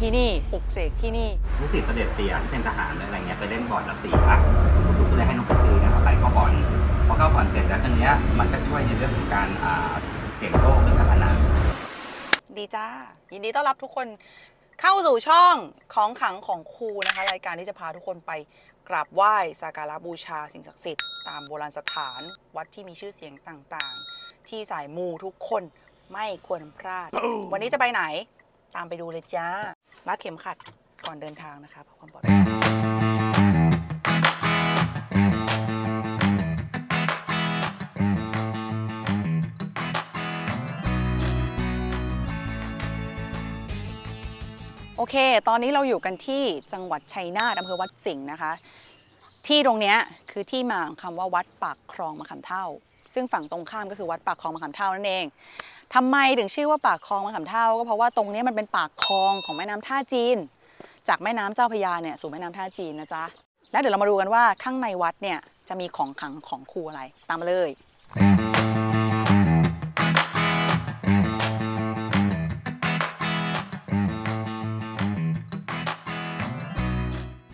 ที่นี่ปลุกเสกที่นี่ ลูกศิษย์เสด็จเตียที่เป็นทหารหรืออะไรเงี้ยไปเล่นบอลแล้วเสียผู้สุขก็เลยให้น้องปุ๊กจีนะครับไปเข้าบอลพอเข้าบอลเสร็จแล้วทีเนี้ยมันก็ช่วยในเรื่องของการอ่าเสี่ยงโชคเรื่องการพนัน ดีจ้า ยินดีต้อนรับทุกคนเข้าสู่ช่องของขลังของครูนะคะ รายการที่จะพาทุกคนไปกราบไหว้สักการะบูชาสิ่งศักดิ์สิทธิ์ตามโบราณสถานวัดที่มีชื่อเสียงต่างๆ ที่สายมูทุกคนไม่ควรพลาด วันนี้จะไปไหน ตามไปดูเลยจ้า รัดเข็มขัดก่อนเดินทางนะคะเพื่อความปลอดภัยโอเค ตอนนี้เราอยู่กันที่จังหวัดชัยนาทอำเภอวัดสิงห์นะคะ ที่ตรงนี้คือที่มาของคำว่าวัดปากคลองมะขามเท่า ซึ่งฝั่งตรงข้ามก็คือวัดปากคลองมะขามเท่านั่นเองทำไมถึงชื่อว่าปากคลองมะขามเท่า ก็เพราะว่าตรงนี้มันเป็นปากคลองของแม่น้ำท่าจีน จากแม่น้ำเจ้าพยาเนี่ยสู่แม่น้ำท่าจีนนะจ๊ะแล้วเดี๋ยวเรามาดูกันว่าข้างในวัดเนี่ยจะมีของขังของครูอะไรตามมาเลย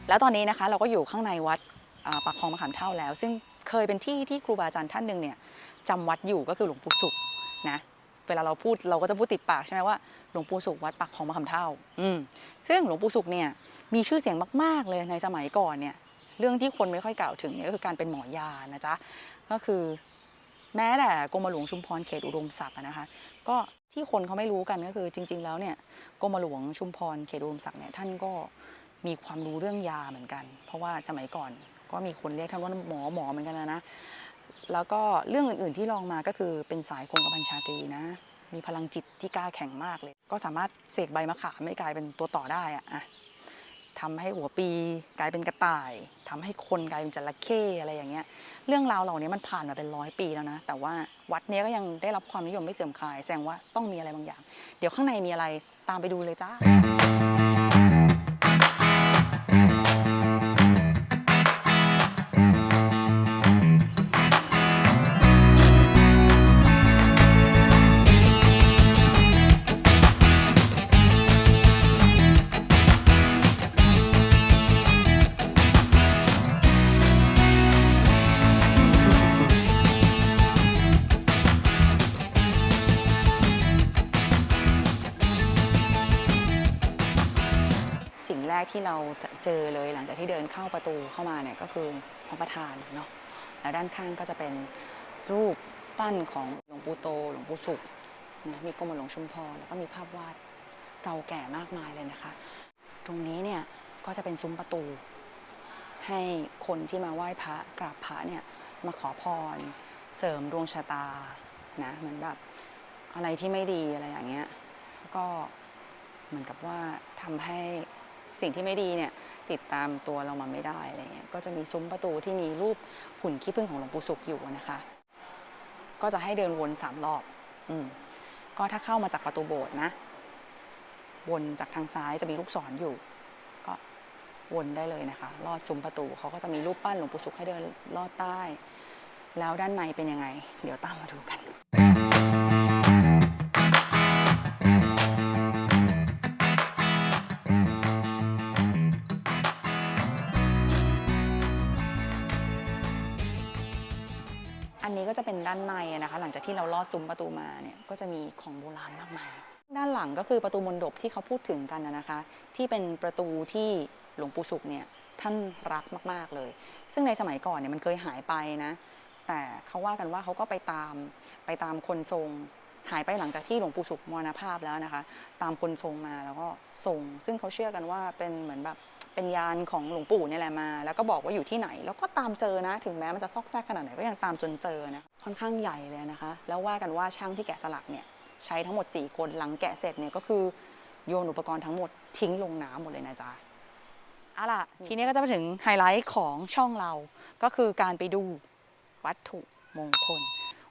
แล้วตอนนี้นะคะเราก็อยู่ข้างในวัดปากคลองมะขามเท่าแล้ว ซึ่ง เคยเป็นที่ที่ครูบาอาจารย์ท่านหนึ่งเนี่ยจำวัดอยู่ก็คือหลวงปู่สุขนะเวลาเราพูดเราก็จะพูดติดปากใช่ไหมว่าหลวงปู่สุขวัดปากคลองมะขามเท่าอืมซึ่งหลวงปู่สุขเนี่ยมีชื่อเสียงมาก ๆ เลยในสมัยก่อนเนี่ยเรื่องที่คนไม่ค่อยกล่าวถึงเนี่ยก็คือการเป็นหมอยานะจ๊ะก็คือแม้แต่กรมหลวงชุมพรเขตอุดมศักดิ์นะคะ ก็ที่คนเขาไม่รู้กันก็คือจริง ๆ แล้วเนี่ยกรมหลวงชุมพรเขตอุดมศักดิ์เนี่ยท่านก็มีความรู้เรื่องยาเหมือนกัน เพราะว่าสมัยก่อน ก็มีคนเรียกท่านว่าหมอหมอเหมือนกันนะนะแล้วก็เรื่องอื่น ๆ ที่ลองมาก็คือเป็นสายคงกระพันชาตรีนะ มีพลังจิตที่กล้าแข็งมากเลย ก็สามารถเสกใบมะขามไม่กลายเป็นตัวต่อได้อะอะทำให้หัวปีกลายเป็นกระต่ายทำให้คนกลายเป็นจระเข้อะไรอย่างเงี้ย เรื่องราวเหล่านี้มันผ่านมาเป็นร้อยปีแล้วนะ แต่ว่าวัดนี้ก็ยังได้รับความนิยมไม่เสื่อมคลาย แสดงว่าต้องมีอะไรบางอย่าง เดี๋ยวข้างในมีอะไรตามไปดูเลยจ้า สิ่งแรกที่เราจะเจอเลยหลังจากที่เดินเข้าประตูเข้ามาเนี่ยก็คือพระประธานเนาะแล้วด้านข้างก็จะเป็นรูปปั้นของหลวงปู่โต หลวงปู่สุขนะมีกรมหลวงชุมพรแล้วก็มีภาพวาดเก่าแก่มากมายเลยนะคะ ตรงนี้เนี่ยก็จะเป็นซุ้มประตู ให้คนที่มาไหว้พระกราบพระเนี่ยมาขอพร เสริมดวงชะตานะเหมือนแบบอะไรที่ไม่ดีอะไรอย่างเงี้ยก็เหมือนกับว่าทำให้ สิ่งที่ไม่ดีเนี่ยติดตามตัวเรามาไม่ได้อะไรเงี้ยก็จะมีซุ้มประตูที่มีรูปหุ่นขี้ผึ้งของหลวงปู่ศุกร์อยู่นะคะ ก็จะให้เดินวนสามรอบอืมก็ถ้าเข้ามาจากประตูโบสถ์นะ วนจากทางซ้ายจะมีลูกศรอยู่ ก็วนได้เลยนะคะ ลอดซุ้มประตูเขาก็จะมีรูปปั้นหลวงปู่ศุกร์ให้เดินลอดใต้ แล้วด้านในเป็นยังไง เดี๋ยวตามมาดูกัน จะเป็นด้านในนะคะ หลังจากที่เราลอดซุ้มประตูมาเนี่ยก็จะมีของโบราณมากมาย ด้านหลังก็คือประตูมณฑปที่เขาพูดถึงกันนะคะ ที่เป็นประตูที่หลวงปู่ศุกร์เนี่ยท่านรักมาก ๆเลย ซึ่งในสมัยก่อนเนี่ยมันเคยหายไปนะ แต่เขาว่ากันว่าเขาก็ไปตามไปตามคนทรงหายไปหลังจากที่หลวงปู่ศุกร์มรณภาพแล้วนะคะ ตามคนทรงมาแล้วก็ทรง ซึ่งเขาเชื่อกันว่าเป็นเหมือนแบบ เป็นยานของหลวงปู่เนี่ยแหละมา แล้วก็บอกว่าอยู่ที่ไหน แล้วก็ตามเจอนะ ถึงแม้มันจะซอกแซกขนาดไหนก็ยังตามจนเจอนะค่อนข้างใหญ่เลยนะคะ แล้วว่ากันว่าช่างที่แกะสลักเนี่ยใช้ทั้งหมด 4 คนหลังแกะเสร็จเนี่ยก็คือโยนอุปกรณ์ทั้งหมดทิ้งลงน้ำหมดเลยนะจ๊ะเอาล่ะ ทีนี้ก็จะมาถึงไฮไลท์ของช่องเราก็คือการไปดูวัตถุมงคล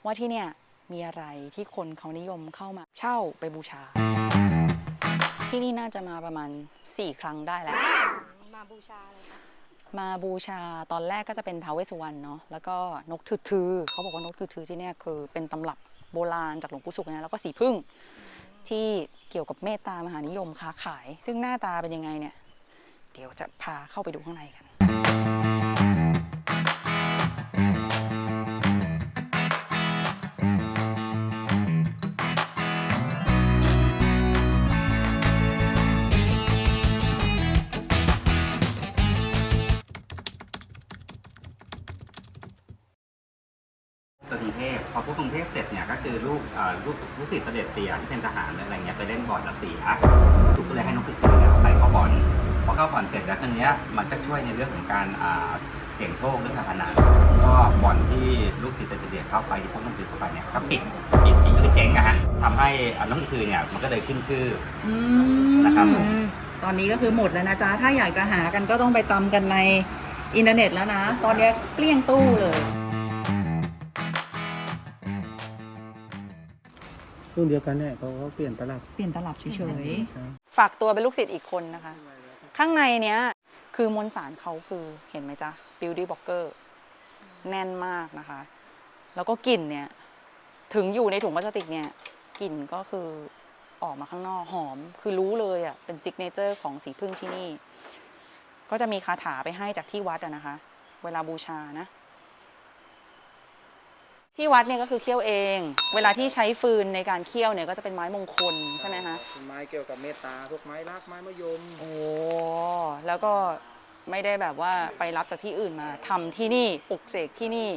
ว่าที่เนี่ยมีอะไรที่คนเขานิยมเข้ามาเช่าไปบูชา ที่นี่น่าจะมาประมาณ 4 ครั้งได้แล้วมา บูชาอะไรคะมาบูชาตอนแรกก็จะเป็นท้าวเวสสุวรรณเนาะแล้วก็นกทือๆเขาบอกว่านกทือๆที่เนี่ยคือเป็นตำรับโบราณจากหลวงปู่ศุกร์นะแล้วก็สีพึ่งที่เกี่ยวกับเมตตามหานิยมค้าขาย ซึ่งหน้าตาเป็นยังไงเนี่ย เดี๋ยวจะพาเข้าไปดูข้างในกัน คือลูกเอ่อลูกลูกศิษย์เสด็จเตี่ยที่เป็นทหารหรืออะไรเงี้ยไปเล่นบอลแล้วเสียถูกก็เลยให้น้องฝึกเนี่ยไปเข้าบอลพอเข้าบอลเสร็จแล้วทีเนี้ยมันก็ช่วยในเรื่องของการอ่าเสี่ยงโชคเรื่องการพนันก็บอลที่ลูกศิษย์เสด็จเตี่ยเข้าไปที่พวกน้องฝึกเข้าไปเนี่ยก็ปิดปิดปิดก็คือเจ๊งอะฮะทำให้อ่าน้องฝึกเนี่ยมันก็เลยขึ้นชื่อนะครับผมตอนนี้ก็คือหมดแล้วนะจ๊ะ ถ้าอยากจะหากันก็ต้องไปตำกันในอินเทอร์เน็ตแล้วนะ ตอนนี้เกลี้ยงตู้เลย รุ่นเดียวกันเนี่ยเขาเขาเปลี่ยนตลับเปลี่ยนตลับเฉยใช่ๆฝากตัวเป็นลูกศิษย์อีกคนนะคะ ข้างในเนี้ยคือมวลสารเขาคือเห็นไหมจ๊ะ beauty blocker แน่นมากนะคะ แล้วก็กลิ่นเนี่ย ถึงอยู่ในถุงพลาสติกเนี่ย กลิ่นก็คือออกมาข้างนอกหอม คือรู้เลยอะ่ะ เป็นซิกเนเจอร์ของสีพึ่งที่นี่ ก็จะมีคาถาไปให้จากที่วัดอะนะคะ เวลาบูชานะ ที่วัดเนี่ยก็คือเคี่ยวเอง เวลาที่ใช้ฟืนในการเคี่ยวเนี่ยก็จะเป็นไม้มงคลใช่ไหมคะเป็นไม้เกี่ยวกับเมตตาพวกไม้รักไม้มะยมโอ้แล้วก็ไม่ได้แบบว่าไปรับจากที่อื่นมาทำที่นี่ปลุกเสกที่นี่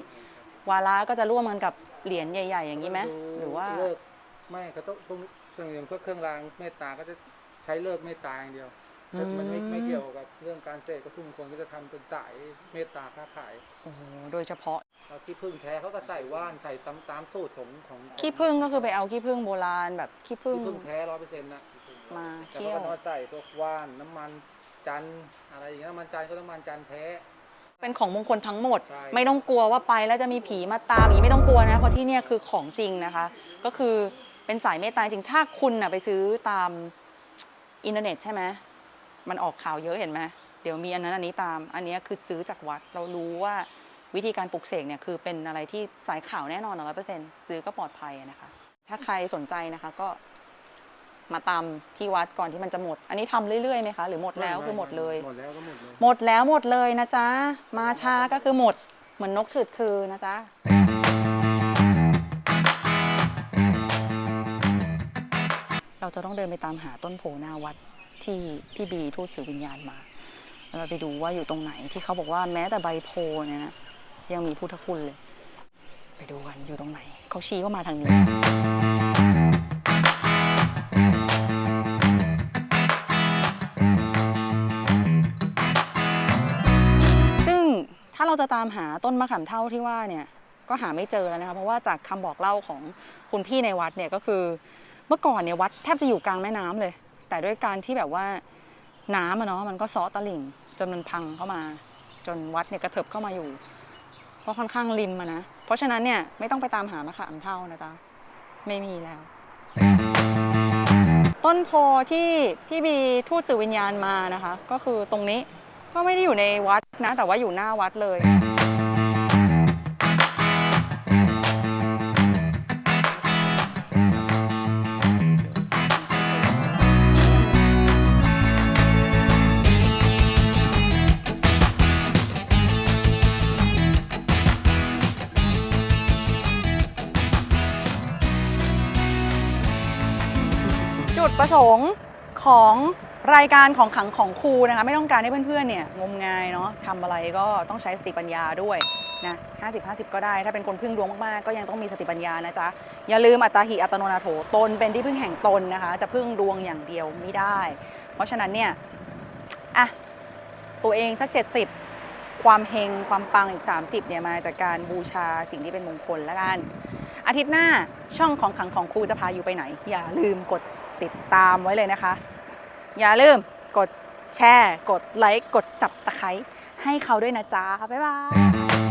วาระก็จะร่วมกันกับเหรียญใหญ่ ๆ อย่างนี้ไหมหรือว่าเลิกไม่เขาต้องพวกเครื่องอย่างพวกเครื่องรางเมตตาก็จะใช้เลิกเมตตาอย่างเดียว อืมมันไม่ไม่เกี่ยวกับเรื่องการเสกก็ทุกคนก็จะทำเป็นสายเมตตาค้าขายโอ้โหโดยเฉพาะเอาที่พึ่งแท้เขาก็ใส่ว่านใส่ตามตามสูตรของของของขี้ผึ้งก็คือไปเอาขี้ผึ้งโบราณแบบขี้ผึ้งที่พึ่งแท้ร้อยเปอร์เซ็นต์นะมาแต่เคี่เขายวก็ต้องมาใส่พวกว่านน้ำมันจันทร์อะไรอย่างเงี้ยน้ำมันจันทร์ก็น้ำมันจันทร์แท้ เป็นของมงคลทั้งหมดใช่ไม่ต้องกลัวว่าไปแล้วจะมีผีมาตามอย่างนี้ไม่ต้องกลัวนะเพราะที่เนี่ยคือของจริงนะคะ ก็คือเป็นสายเมตตาจริงถ้าคุณน่ะไปซื้อตามอินเทอร์เน็ตใช่ไหม มันออกข่าวเยอะเห็นไหมเดี๋ยวมีอันนั้นอันนี้ตาม อันเนี้ยคือซื้อจากวัดเรารู้ว่าวิธีการปลุกเสกเนี่ยคือเป็นอะไรที่สายข่าวแน่นอนร้อยเปอร์เซ็นต์ซื้อก็ปลอดภัยอะนะคะ ถ้าใครสนใจนะคะก็มาตามที่วัดก่อนที่มันจะหมด อันนี้ทำเรื่อยๆไหมคะ หรือหมดแล้วคือหมดเลย หมดแล้วก็หมดเลย หมดแล้วหมดเลยนะจ๊ะ มาช้าก็คือหมด เหมือนนกถืดถือนะจ๊ะเราจะต้องเดินไปตามหาต้นโพหน้าวัด ที่พี่บีทูตสื่อวิญญาณมาเราไปดูว่าอยู่ตรงไหนที่เขาบอกว่าแม้แต่ใบโพเนี่ยนะยังมีพุทธคุณเลย ไปดูกันอยู่ตรงไหนเขาชี้ว่ามาทางนี้ซึ่งถ้าเราจะตามหาต้นมะขามเท่าที่ว่าเนี่ยก็หาไม่เจอแล้วนะคะเพราะว่าจากคำบอกเล่าของคุณพี่ในวัดเนี่ยก็คือ เมื่อก่อนเนี่ยวัดแทบจะอยู่กลางแม่น้ำเลย แต่ด้วยการที่แบบว่าน้ำอะเนาะมันก็ซ้อตะลิ่ง จนมันพังเข้ามา จนวัดเนี่ยกระเถิบเข้ามาอยู่ก็ค่อนข้างริมอะนะ เพราะฉะนั้นเนี่ยไม่ต้องไปตามหามะขามเท่านะจ๊ะ ไม่มีแล้ว ต้นโพที่พี่บีทูตสื่อวิญญาณมานะคะ ก็คือตรงนี้ก็ไม่ได้อยู่ในวัดนะ แต่ว่าอยู่หน้าวัดเลย ประสงค์ของรายการของขังของครูนะคะไม่ต้องการให้เพื่อนๆเนี่ยงมงายเนาะทำอะไรก็ต้องใช้สติปัญญาด้วยนะ50 50 ก็ได้ ถ้าเป็นคนพึ่งดวงมากๆ ก็ยังต้องมีสติปัญญานะจ๊ะ อย่าลืมอัตตาหิอัตโนนาโถตนเป็นที่พึ่งแห่งตนนะคะ จะพึ่งดวงอย่างเดียวไม่ได้ เพราะฉะนั้นเนี่ยอะตัวเองสัก 70 ความเฮงความปังอีก 30เนี่ยมาจากการบูชาสิ่งที่เป็นมงคลแล้วกันอาทิตย์หน้าช่องของขังของครูจะพาอยู่ไปไหน อย่าลืมกด ติดตามไว้เลยนะคะ อย่าลืมกดแชร์ กดไลค์ กดสับตะไคร้ให้เขาด้วยนะจ๊ะ บ๊ายบาย